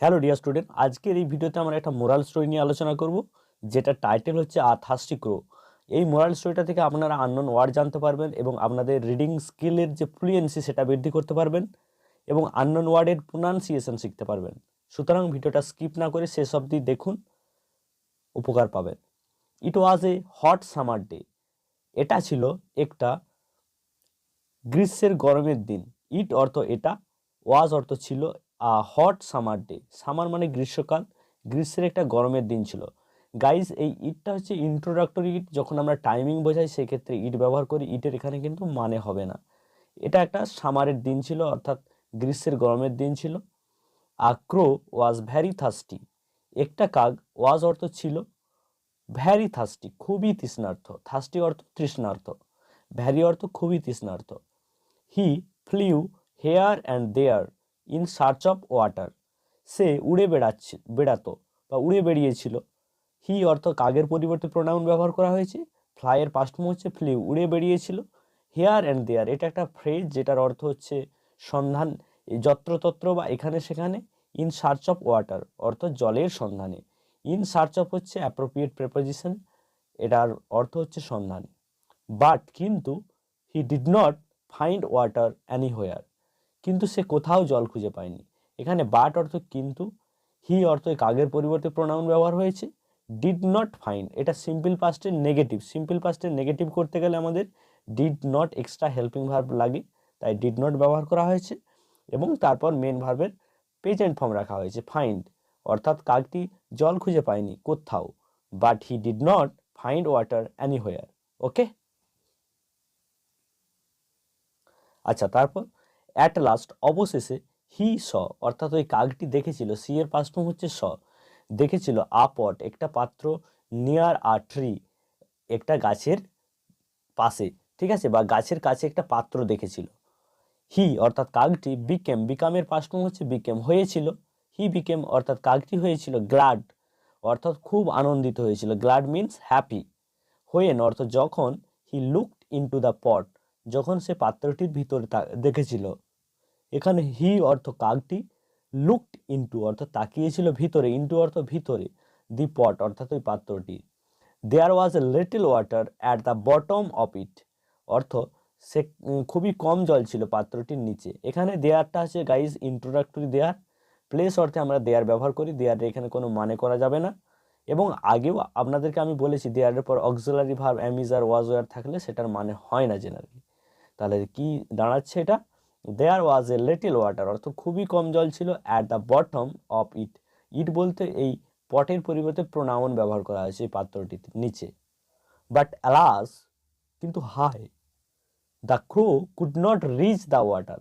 Hello dear student, আজকের এই ভিডিওতে আমরা একটা মোরাল স্টোরি নিয়ে আলোচনা করব যেটা টাইটেল হচ্ছে আ থার্স্টি ক্রো এই মোরাল স্টোরিটা থেকে আপনারা আননোন ওয়ার্ড জানতে পারবেন এবং আপনাদের রিডিং স্কিলের যে ফ্লুয়েন্সি সেটা বৃদ্ধি করতে পারবেন এবং আননোন ওয়ার্ডের প্রোনাউন্সিয়েশন শিখতে পারবেন। সুতরাং ভিডিওটা স্কিপ না করে শেষ অবধি দেখুন, উপকার পাবেন। It was a hot summer day এটা ছিল একটা গ্রীষ্মের গরমের দিন। ইট অর্থ এটা ওয়াজ অর্থ ছিল হট সামার ডে সামার মানে গ্রীষ্মকাল। গ্রীষ্মের একটা গরমের দিন ছিল। গাইজ এই ইটটা হচ্ছে ইন্ট্রোডাক্টরি ইট। যখন আমরা টাইমিং বোঝাই, সেক্ষেত্রে ইট ব্যবহার করি, ইটের এখানে কিন্তু মানে হবে না। এটা একটা সামারের দিন ছিল, অর্থাৎ গ্রীষ্মের গরমের দিন ছিল। আ ক্রো ওয়াজ ভ্যারি থাস্টি একটা কাক ওয়াজ অর্থ ছিল ভ্যারি থাস্টি খুবই তৃষ্ণার্থ। থাস্টি অর্থ তৃষ্ণার্থ। ভ্যারি অর্থ খুবই তৃষ্ণার্থ। He flew here and there in search of water সে উড়ে বেড়াচ্ছে, বেড়াতো বা উড়ে বেরিয়েছিল হি অর্থ কাগের পরিবর্তে প্রোনাউন ব্যবহার করা হয়েছে। ফ্লাইয়ের পাস্টম হচ্ছে ফ্লিউ উড়ে বেরিয়েছিল হেয়ার অ্যান্ড দেয়ার এটা একটা ফ্রেজ যেটার অর্থ হচ্ছে সন্ধান যত্রতত্র বা এখানে সেখানে। ইন সার্চ অফ ওয়াটার অর্থ জলের সন্ধানে। ইন সার্চ অফ হচ্ছে অ্যাপ্রোপ্রিয়েট প্রেপোজিশন এটার অর্থ হচ্ছে সন্ধান। বাট কিন্তু he did not find water any anywhere কিন্তু সে কোথাও জল খুঁজে পায়নি। এখানে বাট অর্থ কিন্তু হি অর্থ কাগের পরিবর্তে প্রোনাউন ব্যবহার হয়েছে ডিড নট ফাইন্ড এটা সিম্পল পাস্টের নেগেটিভ সিম্পল পাস্টের নেগেটিভ করতে গেলে আমাদের did not extra helping verb লাগে, তাই ডিড নট ব্যবহার করা হয়েছে, এবং তারপর মেন ভার্বের প্রেজেন্ট ফর্ম রাখা হয়েছে ফাইন্ড অর্থাৎ কাকটি জল খুঁজে পায়নি কোথাও but he did not find water anywhere okay আচ্ছা তারপর অ্যাট লাস্ট অবশেষে হি স অর্থাৎ ওই কাকটি দেখেছিল সি এর পাস্ট হচ্ছে স দেখেছিল, আপট, একটা পাত্র নিয়ার আ ট্রি একটা গাছের পাশে, ঠিক আছে? বা গাছের কাছে একটা পাত্র দেখেছিল। হি অর্থাৎ কাকটি বিকেম বিকামের পাস্ট হচ্ছে বিকেম হয়েছিল। হি বিকেম অর্থাৎ কাকটি হয়েছিল গ্লাড অর্থাৎ খুব আনন্দিত হয়েছিল। গ্লাড মিন্স হ্যাপি হয়েন অর্থাৎ যখন he looked into the pot যখন সে পাত্রটির ভিতরে দেখেছিল, এখানে হি অর্থ কাকটি, লুকড ইনটু অর্থাৎ তাকিয়েছিল ভিতরে, ইনটু অর্থ ভিতরে, দি পট অর্থাৎ ওই পাত্রটি। There was a little water at the bottom of it অর্থ সে খুবই কম জল ছিল পাত্রটির নিচে। এখানে দেয়ারটা আছে গাইজ ইন্ট্রোডাক্টরি দেয়ার প্লেস অর্থে আমরা দেয়ার ব্যবহার করি দেয়ারের এখানে কোনো মানে করা যাবে না। এবং আগেও আপনাদেরকে আমি বলেছি দেয়ারের পর auxiliary verb am is are was were থাকলে সেটার মানে হয় না জেনারেলি তাহলে কি দাঁড়াচ্ছে এটা? দেয়ার ওয়াজ এ লিটল ওয়াটার অর্থ খুবই কম জল ছিল at the bottom of it it বলতে এই পটের পরিবর্তে প্রোনাউন ব্যবহার করা হয়েছে এই পাত্রটির নিচে। বাট অ্যালাস কিন্তু হায় the crow could not reach the water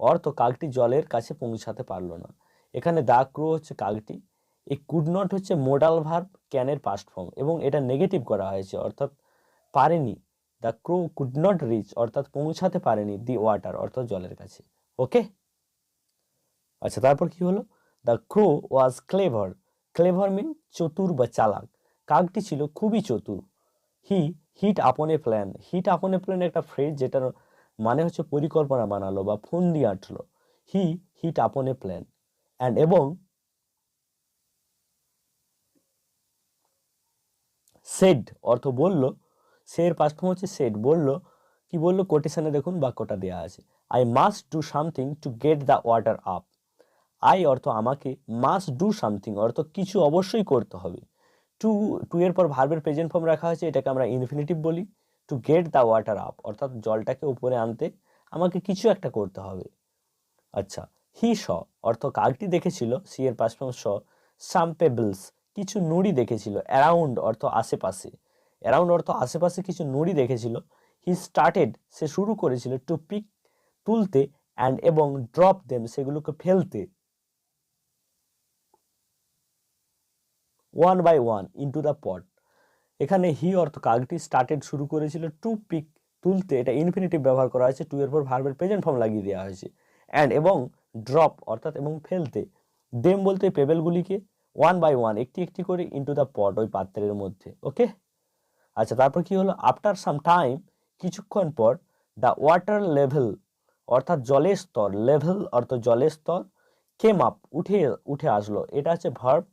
অর্থ কাকটি জলের কাছে পৌঁছাতে পারল না। এখানে দ্য ক্রো হচ্ছে কাকটি এই কুড নট হচ্ছে মোডাল ভার্ব ক্যানের পাস্ট ফর্ম এবং এটা নেগেটিভ করা হয়েছে, অর্থাৎ পারেনি। The crow could not reach অর্থাৎ পৌঁছাতে পারেনি দি ওয়াটার অর্থাৎ জলের কাছে। ওকে আচ্ছা তারপর কি হলো? The crow was clever clever mean চতুর বা চালাক। কাকটি ছিল খুবই চতুর। হি hit upon a plan hit upon a plan একটা ফ্রেজ যেটার মানে হচ্ছে পরিকল্পনা বানালো বা ফোন দিয়ে আঁটলো। He hit upon a plan and এবং সেড অর্থ বলল সের পাস্ট হচ্ছে সেড। বলল, কি বলল? কোটেশনে দেখুন বাক্যটা দেওয়া আছে। I must do something to get the water up I অর্থ আমাকে মাস্ট ডু সামথিং অর্থ কিছু অবশ্যই করতে হবে। টু টু এর পর ভার্বের প্রেজেন্ট ফর্ম রাখা হয়েছে, এটাকে আমরা ইনফিনিটিভ বলি। To get the water up অর্থাৎ জলটাকে উপরে আনতে আমাকে কিছু একটা করতে হবে। আচ্ছা হি স অর্থ কাকটি দেখেছিল সি এর পাশ স সাম পেবলস কিছু নুড়ি দেখেছিল অ্যারাউন্ড অর্থ আশেপাশে। অ্যারাউন্ড অর্থ আশেপাশে কিছু নুড়ি দেখেছিল। হি স্টার্টেড সে শুরু করেছিল টু পিক তুলতে অ্যান্ড এবং ড্রপ দেম সেগুলোকে ফেলতে। One by one into the pot এখানে হি অর্থ কাকটি স্টার্টেড শুরু করেছিল টু পিক তুলতে। এটা ইনফিনিটিভ ব্যবহার করা হয়েছে। টু এর পর ভার্বের প্রেজেন্ট ফর্ম লাগিয়ে দেওয়া হয়েছে। অ্যান্ড এবং ড্রপ অর্থাৎ এবং ফেলতে। দেম বলতে পেবেলগুলিকে ওয়ান বাই ওয়ান একটি একটি করে ইন্টু দ্য পট ওই পাত্রের মধ্যে। ওকে আচ্ছা তারপর কি হলো? আফটার সাম টাইম কিছুক্ষণ পর দ্য ওয়াটার লেভেল অর্থাৎ জলের স্তর লেভেল অর্থাৎ জলের স্তর কেম আপ উঠে উঠে আসলো। এটা হচ্ছে ভার্ব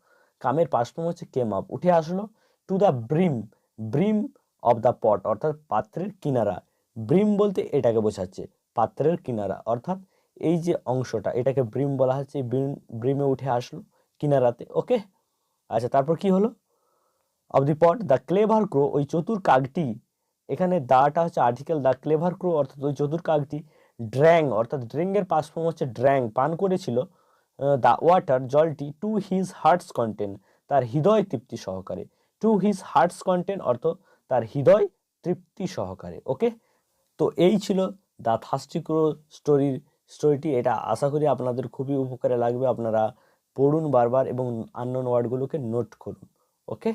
কামের পাস্ট ফর্ম হচ্ছে কেম আপ উঠে আসলো to the brim brim of the pot অর্থাৎ পাত্রের কিনারা। ব্রিম বলতে এটাকে বোঝাচ্ছে, পাত্রের কিনারা, অর্থাৎ এই যে অংশটা, এটাকে ব্রিম বলা হচ্ছে ব্রিম ব্রিমে উঠে আসলো কিনারাতে ওকে আচ্ছা তারপর কি হলো? Of the pot the clever crow ওই চতুর কাকটি, এখানে দাটা হচ্ছে আর্টিকেল দ্য ক্লেভার ক্রো অর্থাৎ ওই চতুর কাকটি ড্র্যাং অর্থাৎ ড্রিঙ্কের পাস ফর্ম হচ্ছে ড্র্যাং পান করেছিল দ্য ওয়াটার জলটি টু হিজ হার্টস কন্টেন্ট তার হৃদয় তৃপ্তি সহকারে টু হিজ হার্টস কন্টেন্ট অর্থ তার হৃদয় তৃপ্তি সহকারে ওকে তো এই ছিল দ্য থাস্টিক্রো স্টোরির স্টোরিটি এটা আশা করি আপনাদের খুবই উপকারে লাগবে, আপনারা পড়ুন বারবার এবং আননোন ওয়ার্ডগুলোকে নোট করুন ওকে